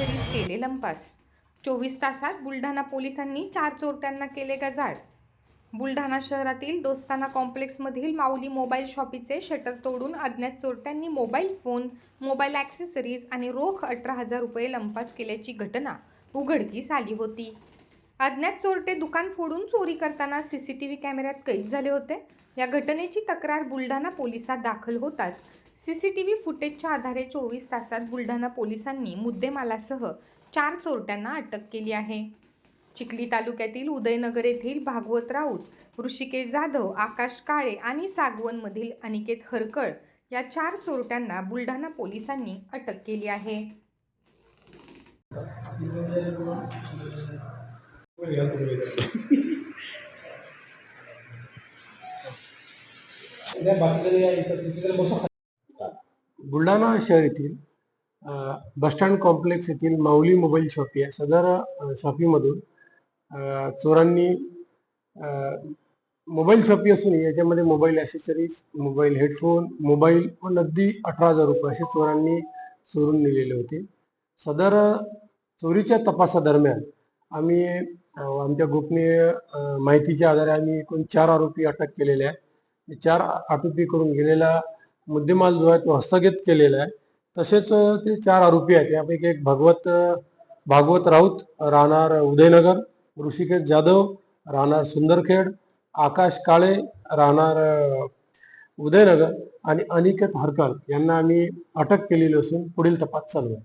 आणि केले लंपास. चोवीस तासात बुलढाणा पोलिसांनी चार चोरट्यांना केले गजाड. बुलढाणा शहरातील दोस्ताना कॉम्प्लेक्समधील माऊली मोबाईल शॉपीचे शटर तोडून अज्ञात चोरट्यांनी मोबाईल फोन मोबाईल ॲक्सेसरीज आणि रोख अठरा हजार रुपये लंपास केल्याची घटना उघडकीस आली होती. अज्ञात चोरटे दुकान फोडून चोरी करताना सी सी टी व्ही कॅमेऱ्यात कैद झाले होते. या घटनेची तक्रार बुलढाणा पोलिसात दाखल होताच सी सी टी व्ही फुटेजच्या आधारे चोवीस तासात बुलढाणा पोलिसांनी मुद्देमालासह चार चोरट्यांना अटक केली आहे. चिखली तालुक्यातील उदयनगर येथील भागवत राऊत ऋषिकेश जाधव आकाश काळे आणि सागवनमधील अनिकेत हरकळ या चार चोरट्यांना बुलढाणा पोलिसांनी अटक केली आहे. बुलढाणा शहर येथील बसस्टँड कॉम्प्लेक्स येथील माऊली मोबाईल शॉपी या सदर शॉपीमधून चोरांनी मोबाईल शॉपी असून याच्यामध्ये mobile accessories mobile headphone mobile व नगदी अठरा हजार रुपये असे चोरांनी चोरून नेलेले होते. सदर चोरीच्या तपासादरम्यान आम्ही आमच्या गोपनीय माहितीच्या आधारे आम्ही एकूण चार आरोपी अटक केलेले आहेत. चार आरोपी करून गेलेला मुद्देमाल जो आहे तो हस्तगत केलेला आहे. तसेच ते चार आरोपी आहेत. यापैकी एक भागवत भागवत राऊत राहणार उदयनगर ऋषिकेश जाधव राहणार सुंदरखेड आकाश काळे राहणार उदयनगर आणि अनिकेत हरकल यांना आम्ही अटक केलेली असून पुढील तपास चालू आहे.